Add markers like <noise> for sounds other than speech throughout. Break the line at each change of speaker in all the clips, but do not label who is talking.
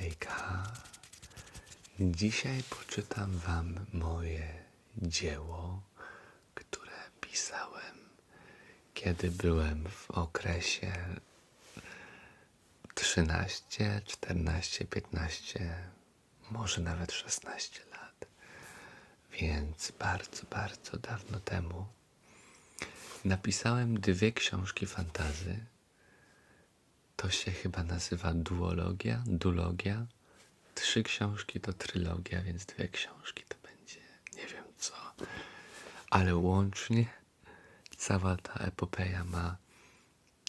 Hejka. Dzisiaj poczytam Wam moje dzieło, które pisałem, kiedy byłem w okresie 13, 14, 15, może nawet 16 lat. Więc bardzo, bardzo dawno temu napisałem dwie książki fantazy. To się chyba nazywa duologia, dulogia. Trzy książki to trylogia, więc dwie książki to będzie nie wiem co. Ale łącznie cała ta epopeja ma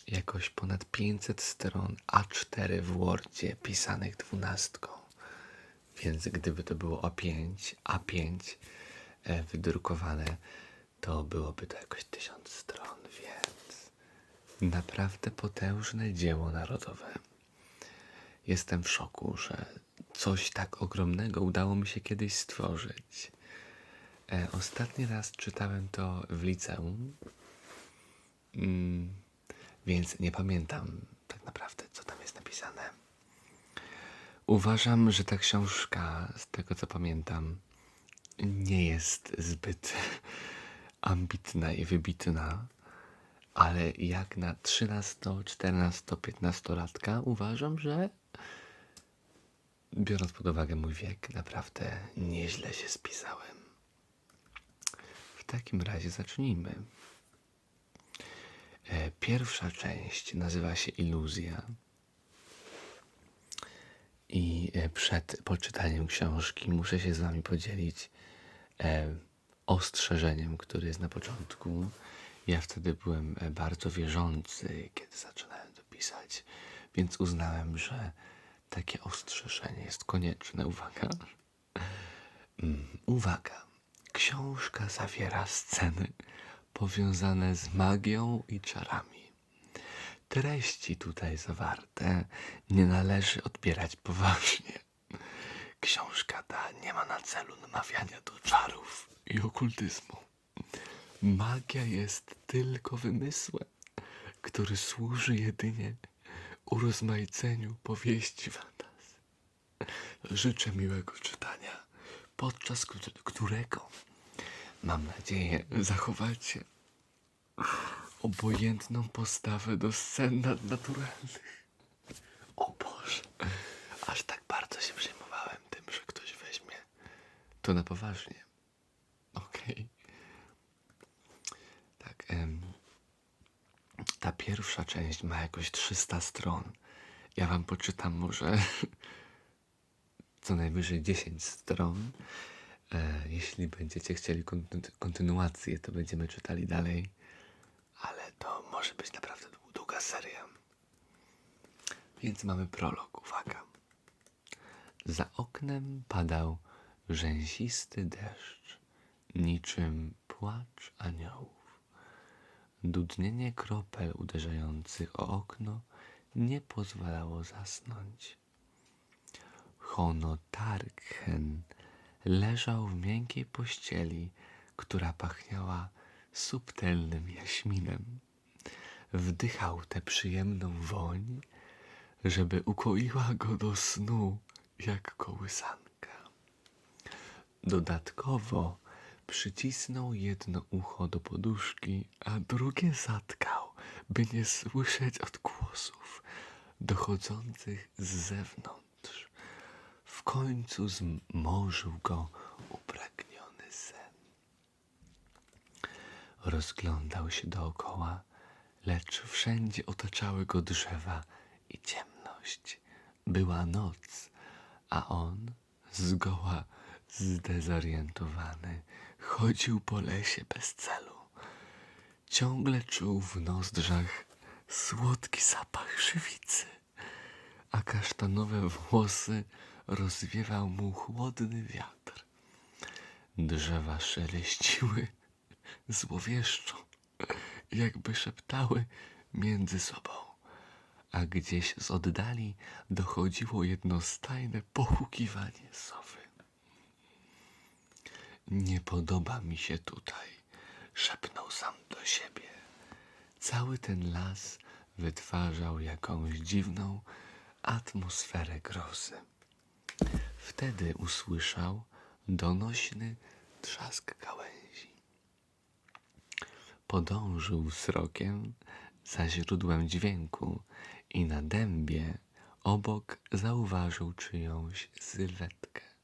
jakoś ponad 500 stron A4 w Wordzie pisanych dwunastką. Więc gdyby to było A5, A5 e, wydrukowane, to byłoby to jakoś 1000 stron, naprawdę potężne dzieło narodowe. Jestem w szoku, że coś tak ogromnego udało mi się kiedyś stworzyć. E, ostatni raz czytałem to w liceum, mm, więc nie pamiętam tak naprawdę, co tam jest napisane. Uważam, że ta książka, z tego co pamiętam, nie jest zbyt <laughs> ambitna i wybitna, ale jak na 13, 14, 15 latka uważam, że biorąc pod uwagę mój wiek, naprawdę nieźle się spisałem. W takim razie zacznijmy. E, Pierwsza część nazywa się Iluzja. I e, przed poczytaniem książki muszę się z Wami podzielić e, ostrzeżeniem, które jest na początku. Ja wtedy byłem e, bardzo wierzący, kiedy zaczynałem to pisać, więc uznałem, że takie ostrzeżenie jest konieczne. Uwaga. Mm, Uwaga. Książka zawiera sceny powiązane z magią i czarami. Treści tutaj zawarte nie należy odbierać poważnie. Książka ta nie ma na celu namawiania do czarów i okultyzmu. Magia jest tylko wymysłem, który służy jedynie urozmaiceniu powieści fantasy. Życzę miłego czytania, podczas któ- którego, mam nadzieję, zachowacie obojętną postawę do scen nadnaturalnych. O Boże, aż tak bardzo się przejmowałem tym, że ktoś weźmie to na poważnie. Okej. Em, ta pierwsza część ma jakoś 300 stron. Ja wam poczytam może <laughs> co najwyżej 10 stron. E, jeśli będziecie chcieli konty- kontynuację, to będziemy czytali dalej. Ale to może być naprawdę dłu- długa seria. Więc mamy prolog, uwaga. Za oknem padał rzęsisty deszcz, niczym płacz aniołów. Dudnienie kropel uderzających o okno nie pozwalało zasnąć. Hono Tarkhen leżał w miękkiej pościeli, która pachniała subtelnym jaśminem. Wdychał tę przyjemną woń, żeby ukoiła go do snu jak kołysanka. Dodatkowo przycisnął jedno ucho do poduszki, a drugie zatkał, by nie słyszeć odgłosów dochodzących z zewnątrz. W końcu zmorzył go upragniony sen. Rozglądał się dookoła, lecz wszędzie otaczały go drzewa i ciemność. Była noc, a on, zgoła zdezorientowany, chodził po lesie bez celu. Ciągle czuł w nozdrzach słodki zapach żywicy, a kasztanowe włosy rozwiewał mu chłodny wiatr. Drzewa szeleściły złowieszczo, jakby szeptały między sobą, a gdzieś z oddali dochodziło jednostajne pochukiwanie sowy. Nie podoba mi się tutaj, szepnął sam do siebie. Cały ten las wytwarzał jakąś dziwną atmosferę grozy. Wtedy usłyszał donośny trzask gałęzi. Podążył srokiem za źródłem dźwięku i na dębie obok zauważył czyjąś sylwetkę.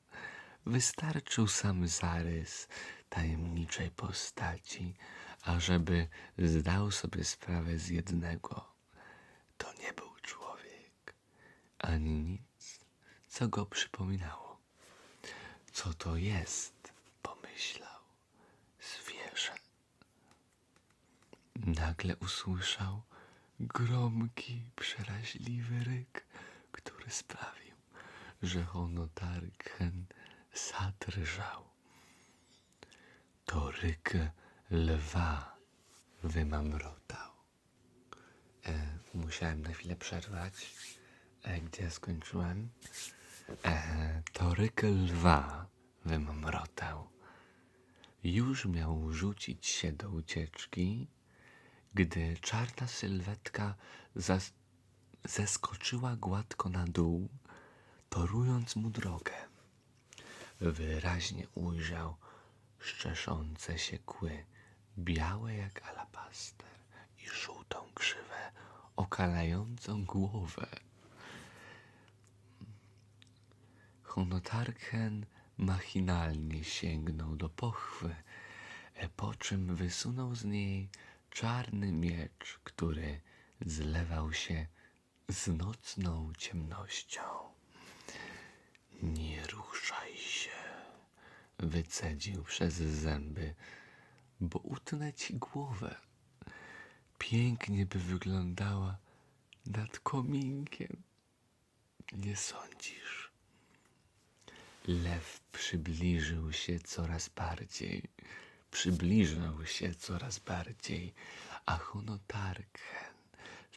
Wystarczył sam zarys tajemniczej postaci, ażeby zdał sobie sprawę z jednego. To nie był człowiek, ani nic, co go przypominało. Co to jest? pomyślał. Zwierzę. Nagle usłyszał gromki, przeraźliwy ryk, który sprawił, że Honotarken zadrżał. To ryk lwa wymamrotał. E, musiałem na chwilę przerwać, e, gdzie skończyłem. E, to ryk lwa wymamrotał. Już miał rzucić się do ucieczki, gdy czarna sylwetka zeskoczyła gładko na dół, torując mu drogę. Wyraźnie ujrzał szczeszące się kły, białe jak alabaster i żółtą krzywę, okalającą głowę. Honotarken machinalnie sięgnął do pochwy, e, po czym wysunął z niej czarny miecz, który zlewał się z nocną ciemnością. Nie ruszaj się, wycedził przez zęby, bo utnę ci głowę. Pięknie by wyglądała nad kominkiem. Nie sądzisz? Lew przybliżył się coraz bardziej, przybliżał się coraz bardziej, a Honotarken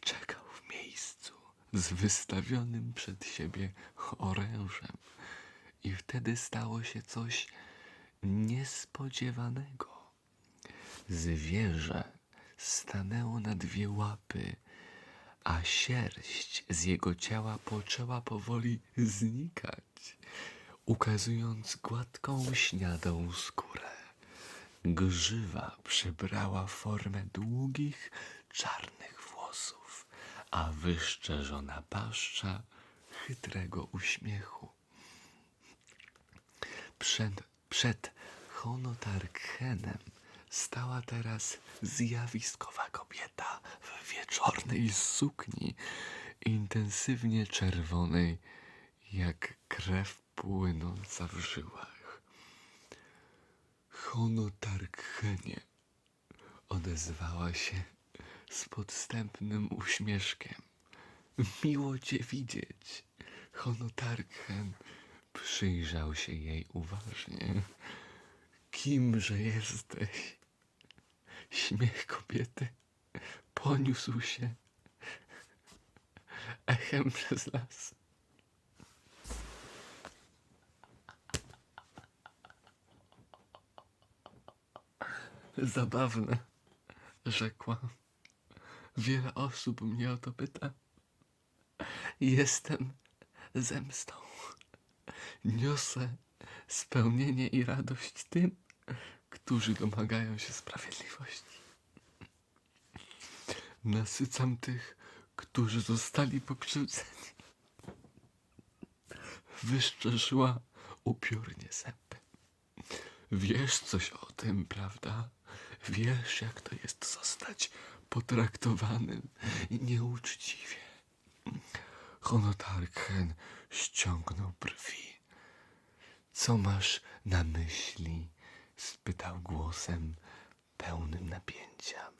czekał w miejscu z wystawionym przed siebie orężem. I wtedy stało się coś niespodziewanego. Zwierzę stanęło na dwie łapy, a sierść z jego ciała poczęła powoli znikać, ukazując gładką, śniadą skórę. Grzywa przybrała formę długich, czarnych włosów, a wyszczerzona paszcza chytrego uśmiechu. Przed, przed Honotarkenem stała teraz zjawiskowa kobieta w wieczornej sukni, intensywnie czerwonej, jak krew płynąca w żyłach. Honotarkenie odezwała się z podstępnym uśmieszkiem. Miło cię widzieć. Honotarken przyjrzał się jej uważnie. Kimże jesteś? Śmiech kobiety poniósł się echem przez las. Zabawne, rzekła. Wiele osób mnie o to pyta. Jestem zemstą. Niosę spełnienie i radość tym, którzy domagają się sprawiedliwości. Nasycam tych, którzy zostali pokrzywdzeni. Wyszczerzyła upiornie zęby. Wiesz coś o tym, prawda? Wiesz, jak to jest zostać potraktowanym nieuczciwie. Honotarken ściągnął brwi. Co masz na myśli? spytał głosem pełnym napięcia.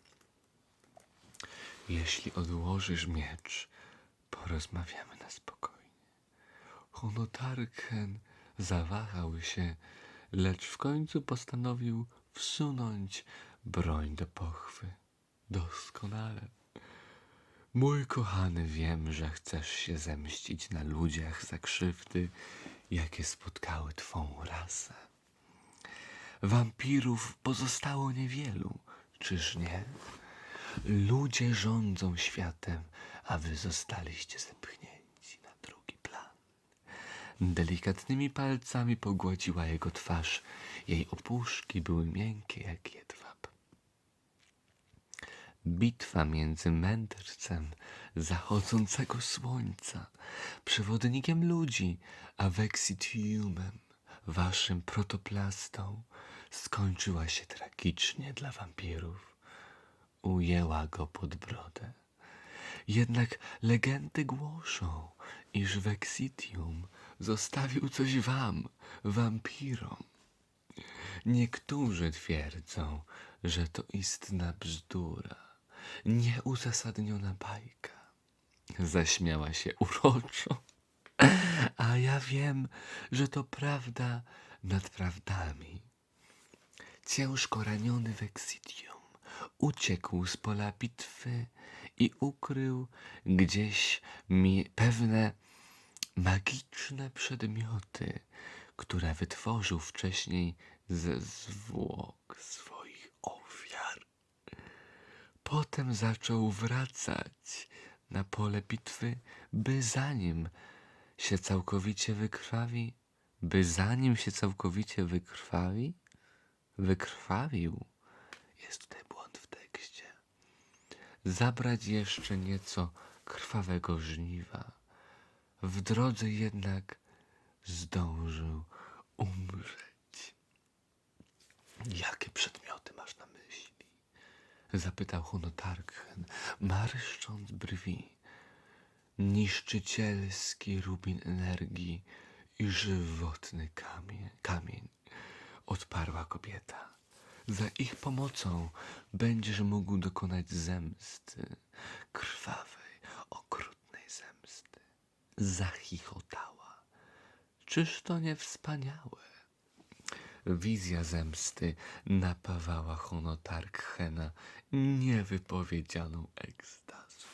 Jeśli odłożysz miecz, porozmawiamy na spokojnie. Honotarken zawahał się, lecz w końcu postanowił wsunąć broń do pochwy. Doskonale. Mój kochany, wiem, że chcesz się zemścić na ludziach za krzywdy, jakie spotkały twą rasę. Wampirów pozostało niewielu, czyż nie? Ludzie rządzą światem, a wy zostaliście zepchnięci na drugi plan. Delikatnymi palcami pogładziła jego twarz. Jej opuszki były miękkie jak jedwab. Bitwa między mędrcem zachodzącego słońca, przewodnikiem ludzi, a Vexitiumem, waszym protoplastą, skończyła się tragicznie dla wampirów. Ujęła go pod brodę. Jednak legendy głoszą, iż Vexitium zostawił coś wam, wampirom. Niektórzy twierdzą, że to istna bzdura, nieuzasadniona bajka. Zaśmiała się uroczo. A ja wiem, że to prawda nad prawdami. Ciężko raniony Vexitium uciekł z pola bitwy i ukrył gdzieś mi pewne magiczne przedmioty, które wytworzył wcześniej ze zwłok swoich. Potem zaczął wracać na pole bitwy, by zanim się całkowicie wykrwawi, by zanim się całkowicie wykrwawi, wykrwawił. Jest tutaj błąd w tekście. Zabrać jeszcze nieco krwawego żniwa. W drodze jednak zdążył umrzeć. Jakie przedmioty masz na myśli? Zapytał Honotarchen, marszcząc brwi. Niszczycielski rubin energii i żywotny kamień, kamień, odparła kobieta. Za ich pomocą będziesz mógł dokonać zemsty, krwawej, okrutnej zemsty. Zachichotała. Czyż to nie wspaniałe? Wizja zemsty napawała Honotarkhena niewypowiedzianą ekstazą.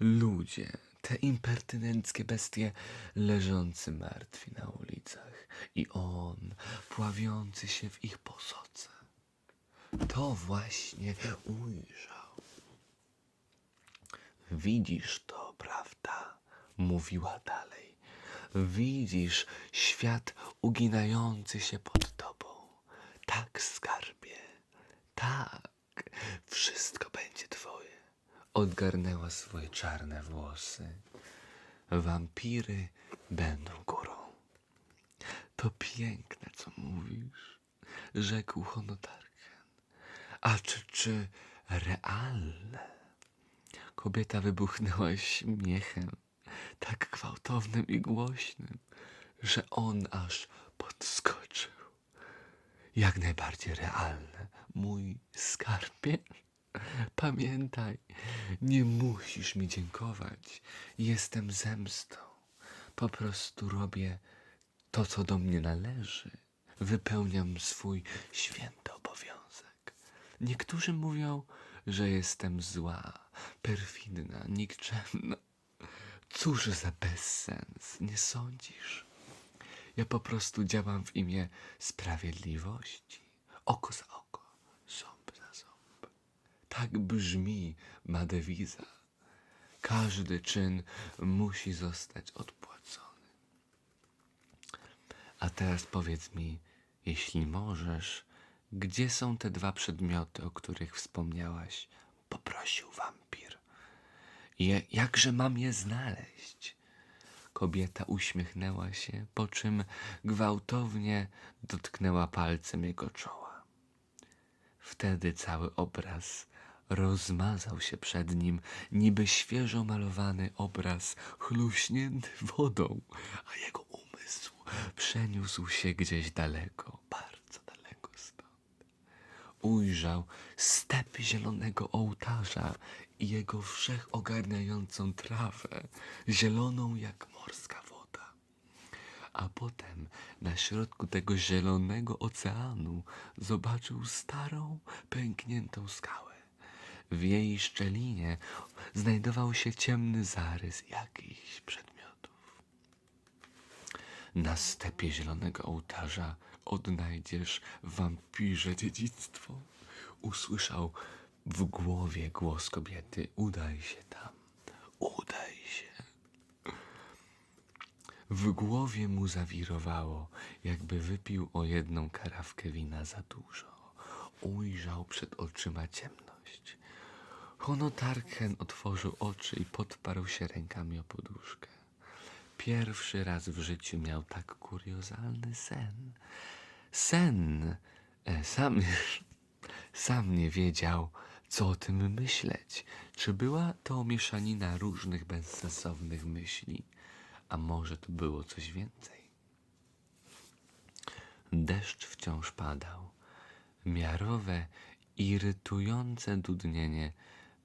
Ludzie, te impertynenckie bestie, leżący martwi na ulicach i on, pławiący się w ich posodze. To właśnie ujrzał. Widzisz to, prawda? Mówiła dalej. Widzisz świat uginający się pod tobą. Tak, skarbie. Tak, wszystko będzie twoje. Odgarnęła swoje czarne włosy. Wampiry będą górą. To piękne, co mówisz, rzekł Honotarken. A czy, czy realne? Kobieta wybuchnęła śmiechem, tak gwałtownym i głośnym, że on aż podskoczył. Jak najbardziej realne, mój skarbie. Pamiętaj, nie musisz mi dziękować. Jestem zemstą. Po prostu robię to, co do mnie należy. Wypełniam swój święty obowiązek. Niektórzy mówią, że jestem zła, perfidna, nikczemna. Cóż za bezsens, nie sądzisz? Ja po prostu działam w imię sprawiedliwości. Oko za oko, ząb za ząb. Tak brzmi ma dewiza. Każdy czyn musi zostać odpłacony. A teraz powiedz mi, jeśli możesz, gdzie są te dwa przedmioty, o których wspomniałaś? Poprosił wampir. Je, jakże mam je znaleźć? Kobieta uśmiechnęła się, po czym gwałtownie dotknęła palcem jego czoła. Wtedy cały obraz rozmazał się przed nim, niby świeżo malowany obraz chluśnięty wodą, a jego umysł przeniósł się gdzieś daleko, bardzo daleko stąd. Ujrzał stepy zielonego ołtarza i jego wszechogarniającą trawę, zieloną jak morska woda. A potem na środku tego zielonego oceanu zobaczył starą, pękniętą skałę. W jej szczelinie znajdował się ciemny zarys jakichś przedmiotów. Na stepie zielonego ołtarza odnajdziesz wampirze dziedzictwo. Usłyszał w głowie głos kobiety. Udaj się tam, udaj się. W głowie mu zawirowało, jakby wypił o jedną karawkę wina za dużo. Ujrzał przed oczyma ciemność. Honotarken otworzył oczy i podparł się rękami o poduszkę. Pierwszy raz w życiu miał tak kuriozalny sen. Sen! E, sam, sam nie wiedział, co o tym myśleć. Czy była to mieszanina różnych bezsensownych myśli, a może to było coś więcej? Deszcz wciąż padał. Miarowe, irytujące dudnienie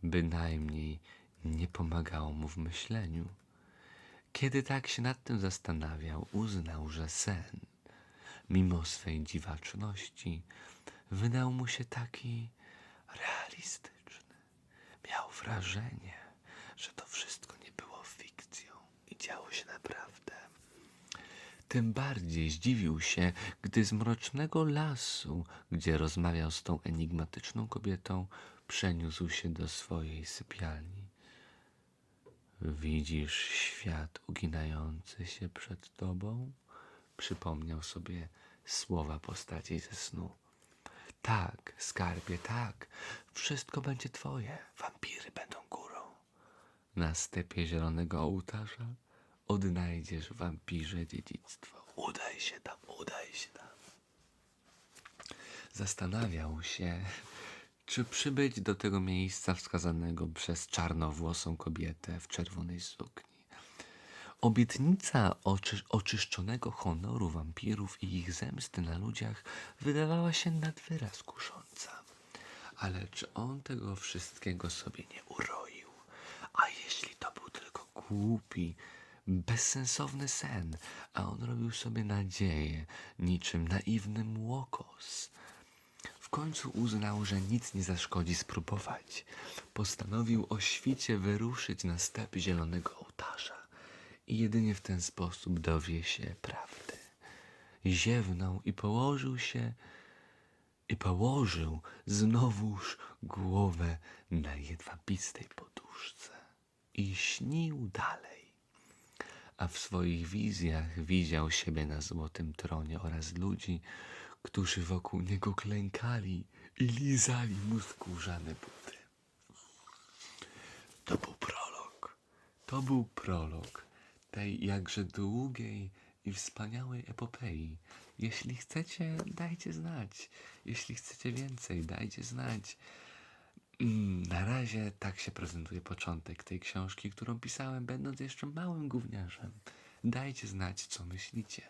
bynajmniej nie pomagało mu w myśleniu. Kiedy tak się nad tym zastanawiał, uznał, że sen, mimo swej dziwaczności, wydał mu się taki realistyczny. Miał wrażenie, że to wszystko nie było fikcją i działo się naprawdę. Tym bardziej zdziwił się, gdy z mrocznego lasu, gdzie rozmawiał z tą enigmatyczną kobietą, przeniósł się do swojej sypialni. Widzisz świat uginający się przed tobą? Przypomniał sobie słowa postaci ze snu. Tak, skarbie, tak. Wszystko będzie twoje. Wampiry będą górą. Na stepie zielonego ołtarza odnajdziesz wampirze dziedzictwo. Udaj się tam, udaj się tam. Zastanawiał się, czy przybyć do tego miejsca wskazanego przez czarnowłosą kobietę w czerwonej sukni. Obietnica oczy, oczyszczonego honoru wampirów i ich zemsty na ludziach wydawała się nad wyraz kusząca. Ale czy on tego wszystkiego sobie nie uroił? A jeśli to był tylko głupi, bezsensowny sen, a on robił sobie nadzieję, niczym naiwny młokos? W końcu uznał, że nic nie zaszkodzi spróbować. Postanowił o świcie wyruszyć na step zielonego ołtarza i jedynie w ten sposób dowie się prawdy. Ziewnął i położył się i położył znowuż głowę na jedwabistej poduszce i śnił dalej. A w swoich wizjach widział siebie na złotym tronie oraz ludzi, którzy wokół niego klękali i lizali mu skórzane buty. To był prolog. To był prolog tej jakże długiej i wspaniałej epopei. Jeśli chcecie, dajcie znać. Jeśli chcecie więcej, dajcie znać. Na razie tak się prezentuje początek tej książki, którą pisałem, będąc jeszcze małym gówniarzem. Dajcie znać, co myślicie.